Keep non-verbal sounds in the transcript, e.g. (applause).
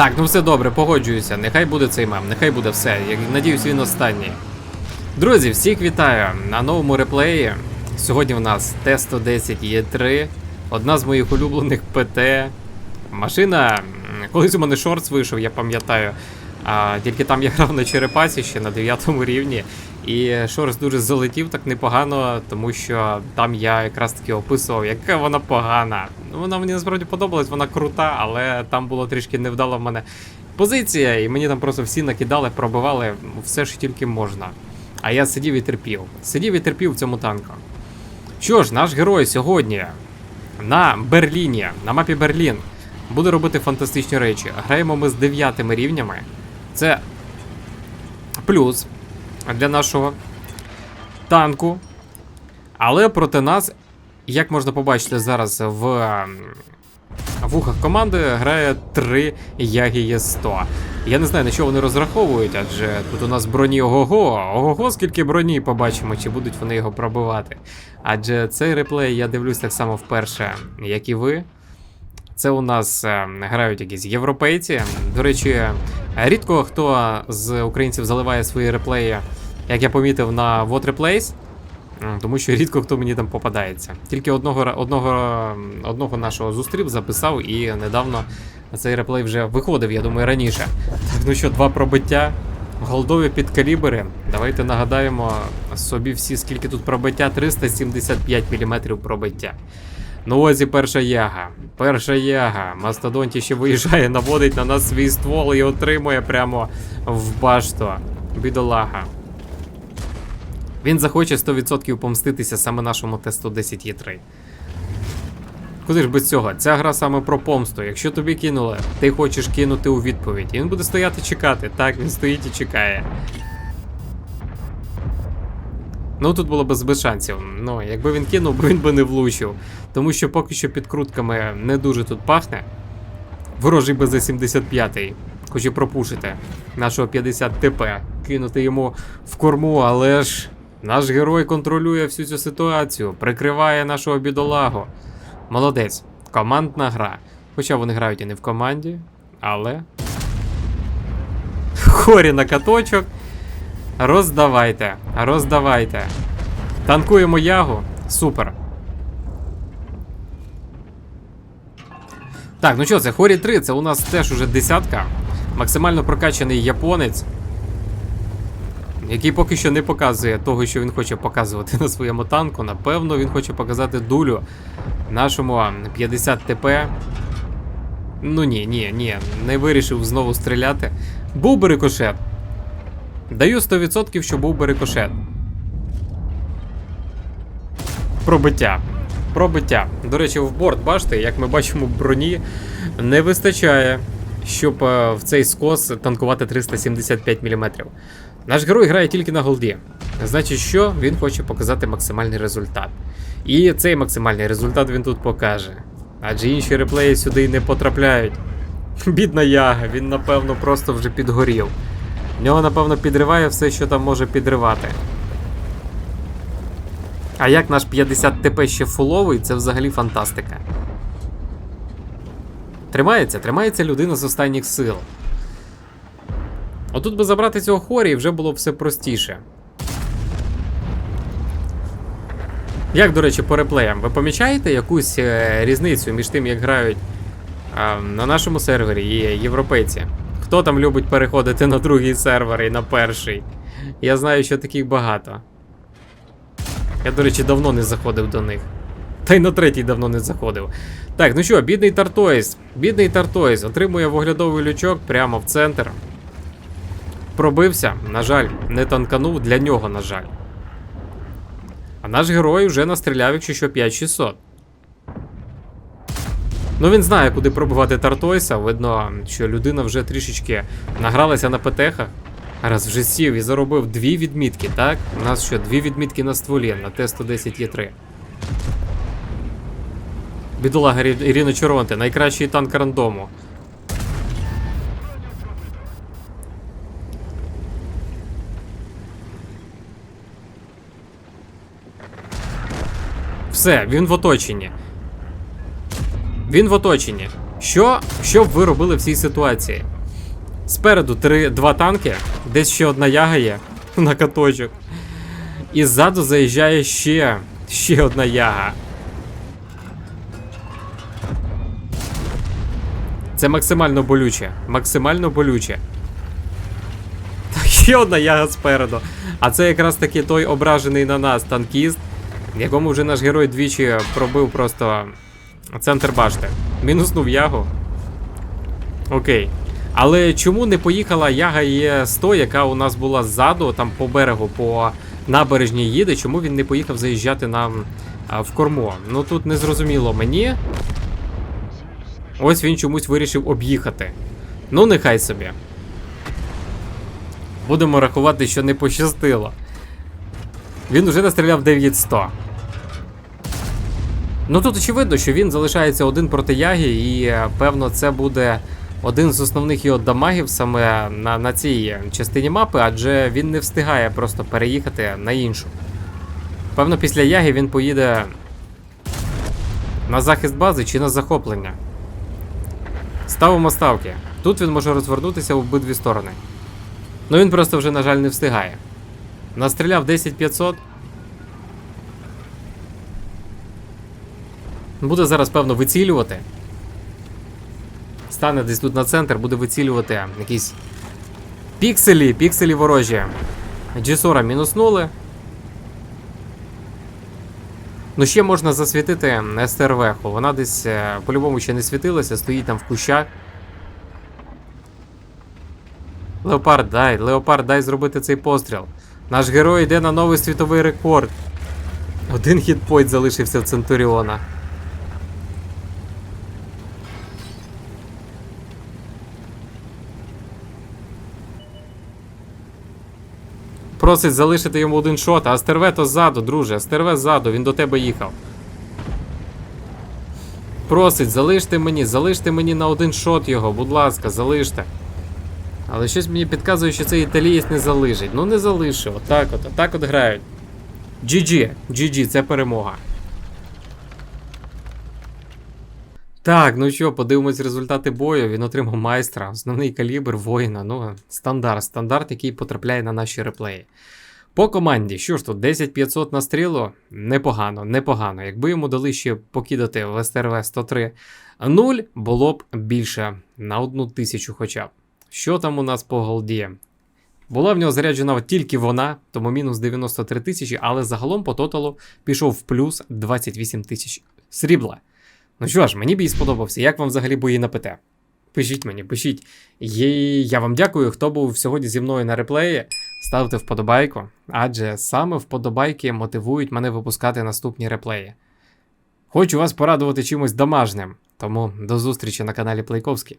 Так, ну все добре, погоджуюся. Нехай буде цей мем, нехай буде все. Я надіюсь, він останній. Друзі, всіх вітаю на новому реплеї. Сьогодні в нас Т-110 Е3, одна з моїх улюблених ПТ. Машина. Колись у мене шортс вийшов, я пам'ятаю. А, тільки там я (laughs) грав на черепасі ще на 9 рівні. І шорс дуже залетів так непогано, тому що там я якраз таки описував, яка вона погана. Ну, Вона мені насправді подобалась, вона крута, але там було трішки невдала в мене позиція, і мені там просто всі накидали, пробивали все, що тільки можна. А я сидів і терпів. Сидів і терпів в цьому танку. Що ж, наш герой сьогодні на Берліні, на мапі Берлін, буде робити фантастичні речі. Граємо ми з дев'ятими рівнями. Це плюс для нашого танку. Але проти нас, як можна побачити зараз в вухах команди, грає 3 Ягі Є100. Я не знаю, на що вони розраховують, адже тут у нас броні ого-го. Ого-го, скільки броні побачимо, чи будуть вони його пробивати. Адже цей реплей я дивлюсь так само вперше, як і ви. Це у нас е, грають якісь європейці. До речі, рідко хто з українців заливає свої реплеї, як я помітив, на What Replays, тому що рідко хто мені там попадається. Тільки одного, одного, одного нашого зустрів, записав і недавно цей реплей вже виходив, я думаю, раніше. Так, ну що, два пробиття. Голдові підкалібри. Давайте нагадаємо собі всі, скільки тут пробиття. 375 мм пробиття. Ну ось і перша яга. Перша яга. Мастодонті ще виїжджає, наводить на нас свій ствол і отримує прямо в башту. Бідолага. Він захоче 100% помститися саме нашому Т-110 Є3. Куди ж без цього? Ця гра саме про помсту. Якщо тобі кинули, ти хочеш кинути у відповідь. І він буде стояти чекати. Так, він стоїть і чекає. Ну тут було без, без шансів. Ну, якби він кинув, (laughs) він би не влучив. Тому що поки що підкрутками не дуже тут пахне. Ворожий БЗ-75 хоче пропушити нашого 50 ТП, кинути йому в корму, але ж наш герой контролює всю цю ситуацію, прикриває нашого бідолагу. Молодець, командна гра. Хоча вони грають і не в команді, але. (laughs) Хорі на каточок. Роздавайте, роздавайте. Танкуємо ягу. Супер. Так, ну що, це Хорі 3, це у нас теж уже десятка. Максимально прокачаний японець. Який поки що не показує того, що він хоче показувати на своєму танку. Напевно, він хоче показати дулю нашому 50 ТП. Ну ні, ні, ні, не вирішив знову стріляти. Був би рикошет. Даю 100%, що був би рикошет. Пробиття. Пробиття. До речі, в борт, бачите, як ми бачимо, броні не вистачає, щоб е, в цей скос танкувати 375 мм. Наш герой грає тільки на голді. Значить, що він хоче показати максимальний результат. І цей максимальний результат він тут покаже. Адже інші реплеї сюди не потрапляють. Бідна яга, він напевно просто вже підгорів. В нього, напевно, підриває все, що там може підривати. А як наш 50 ТП ще фуловий, це взагалі фантастика. Тримається, тримається людина з останніх сил. Отут би забрати цього хорі і вже було б все простіше. Як, до речі, по реплеям, ви помічаєте якусь е, різницю між тим, як грають е, на нашому сервері і європейці? Хто там любить переходити на другий сервер і на перший? Я знаю, що таких багато. Я, до речі, давно не заходив до них. Та й на третій давно не заходив. Так, ну що, бідний Тартойс. Бідний Тартойс отримує виглядовий лючок прямо в центр. Пробився, на жаль, не танканув для нього, на жаль. А наш герой вже настріляв, якщо що 5600. Ну він знає, куди пробивати Тартойса. Видно, що людина вже трішечки награлася на ПТХах. Раз вже сів і заробив дві відмітки, так? У нас що, дві відмітки на стволі на Т-110 Є3. Бідолага Рі- Ірина Чоронте, найкращий танк рандому. Все, він в оточенні. Він в оточенні. Що, що б ви робили в цій ситуації? Спереду три, два танки, десь ще одна яга є (laughs) на каточок. І ззаду заїжджає ще, ще одна яга. Це максимально болюче. Максимально болюче. (laughs) Так, ще одна яга спереду. А це якраз таки той ображений на нас танкіст, якому вже наш герой двічі пробив просто центр башти. Мінуснув ягу. Окей. Але чому не поїхала Яга Є100, яка у нас була ззаду, там по берегу, по набережній їде, чому він не поїхав заїжджати нам а, в корму? Ну тут не зрозуміло мені. Ось він чомусь вирішив об'їхати. Ну, нехай собі. Будемо рахувати, що не пощастило. Він уже настріляв 9100. Ну тут очевидно, що він залишається один проти Яги, і е, певно це буде один з основних його дамагів саме на, на цій частині мапи, адже він не встигає просто переїхати на іншу. Певно, після Яги він поїде на захист бази чи на захоплення. Ставимо ставки. Тут він може розвернутися в обидві сторони. Ну він просто вже, на жаль, не встигає. Настріляв 10500. Буде зараз, певно, вицілювати. Стане десь тут на центр, буде вицілювати якісь пікселі, пікселі ворожі. G40 мінуснули. Ну, ще можна засвітити СТРВ-ху. Вона десь е, по-любому ще не світилася, стоїть там в кущах. Леопард, дай, Леопард, дай зробити цей постріл. Наш герой йде на новий світовий рекорд. Один хітпойнт залишився в Центуріона. Просить залишити йому один шот, Астерве то ззаду, друже, Астерве ззаду, він до тебе їхав. Просить, залиште мені, залиште мені на один шот його, будь ласка, залиште. Але щось мені підказує, що цей італієць не залишить. Ну не залишив, отак от, отак от грають. GG, GG, це перемога. Так, ну що, подивимось результати бою. Він отримав майстра, основний калібр воїна. Ну, стандарт, стандарт, який потрапляє на наші реплеї. По команді, що ж тут, 10500 на стрілу? Непогано, непогано. Якби йому дали ще покидати в СТРВ 103 0, було б більше на одну тисячу хоча б. Що там у нас по голді? Була в нього заряджена тільки вона, тому мінус 93 тисячі, але загалом по тоталу пішов в плюс 28 тисяч срібла. Ну що ж, мені бій сподобався. Як вам взагалі бої на ПТ? Пишіть мені, пишіть. І я вам дякую, хто був сьогодні зі мною на реплеї. Ставте вподобайку, адже саме вподобайки мотивують мене випускати наступні реплеї. Хочу вас порадувати чимось домашнім, тому до зустрічі на каналі Плейковський.